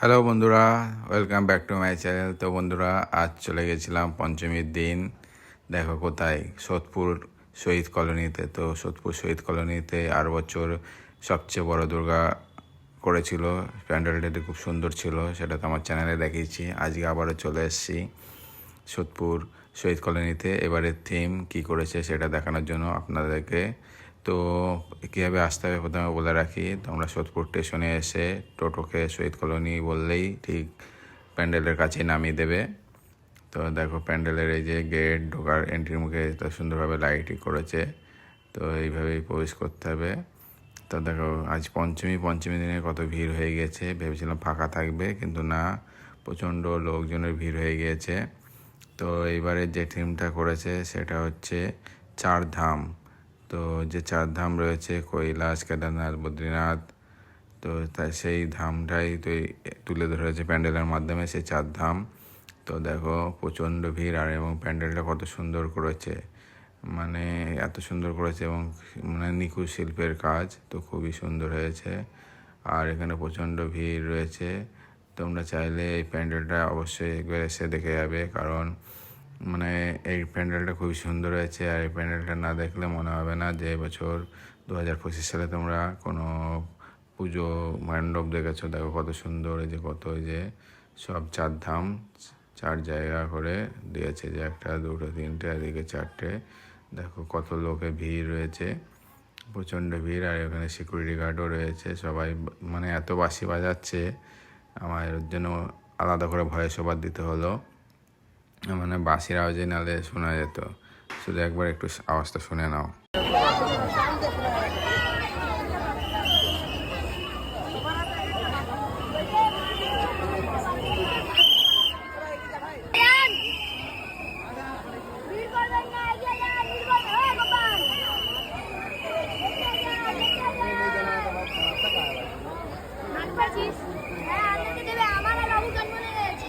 Hello বন্ধুরা। Welcome back to my channel তো বন্ধুরা, আজ চলে গেছিলাম পঞ্চমীর দিন। দেখো কোথায়? সোদপুর শহীদ কলোনিতে। তো সোদপুর শহীদ কলোনিতে আর বছর সবচেয়ে বড় দুর্গা করেছিল। প্যান্ডেলটা খুব সুন্দর ছিল, সেটা তো আমার চ্যানেলে দেখিয়েছি। আজকে আবারও চলে এসেছি সোদপুর শহীদ কলোনিতে। এবারের থিম কি করেছে সেটা দেখানোর জন্য আপনাদেরকে তো কীভাবে আসতে হবে প্রথমে বলে রাখি তোমরা সোদপুর স্টেশনে এসে টোটোকে শহীদ কলোনি বললেই ঠিক প্যান্ডেলের কাছে নামিয়ে দেবে। তো দেখো প্যান্ডেলের এই যে গেট ঢোকার এন্ট্রির মুখে তো সুন্দরভাবে লাইটই করেছে, তো এইভাবেই প্রবেশ করতে হবে। তো দেখো আজ পঞ্চমী পঞ্চমী দিনে কত ভিড় হয়ে গেছে, ভেবেছিলাম ফাঁকা থাকবে কিন্তু না, প্রচণ্ড লোকজনের ভিড় হয়ে গিয়েছে। তো এইবারে যে থিমটা করেছে সেটা হচ্ছে চার ধাম তো যে চার ধাম রয়েছে, কৈলাস, কেদারনাথ, বদ্রীনাথ, তো তাই সেই ধামটাই তো তুলে ধরেছে প্যান্ডেলের মাধ্যমে, সেই চার ধাম। তো দেখো প্রচণ্ড ভিড়, আর এবং প্যান্ডেলটা কত সুন্দর করেছে। মানে এত সুন্দর করেছে এবং মানে নিখুঁত শিল্পের কাজ তো খুবই সুন্দর হয়েছে। আর এখানে প্রচণ্ড ভিড় রয়েছে। তোমরা চাইলে এই প্যান্ডেলটা অবশ্যই একবার এসে দেখে যাবে, কারণ মানে এই প্যান্ডেলটা খুবই সুন্দর হয়েছে আর এই প্যান্ডেলটা না দেখলে মনে হবে না যে এবছর দু হাজার পঁচিশ সালে তোমরা কোনো পুজো মণ্ডপ দেখেছ। দেখো কত সুন্দর, এই যে কত এই যে সব চার ধাম, চার জায়গা করে দিয়েছে, যে একটা, দুটো, তিনটে এদিকে চারটে। দেখো কত লোকে ভিড় রয়েছে, প্রচণ্ড ভিড়। আর এখানে সিকিউরিটি গার্ডও রয়েছে, সবাই মানে এত বাঁশি বাজাচ্ছে। আমার জন্য আলাদা করে ভয়ে সবার দিতে হলো। মানে বাঁশির আওয়াজে নালে শোনা যেত। শুধু একবার একটু আওয়াজটা শুনে নাও ভিড় করবেন না এগিয়ে যান ভিড় করবেন হ্যাঁ গোপাল নাচ পাচ্ছিস হ্যাঁ আনতে দেবে আমার আর বাবু গান বলে গেছে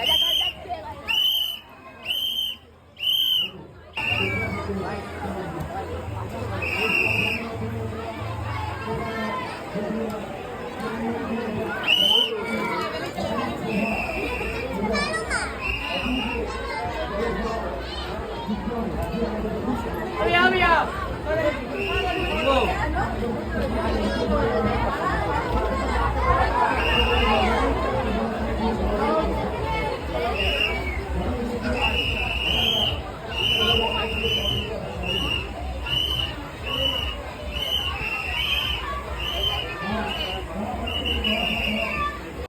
Hurry up, hurry up. Go.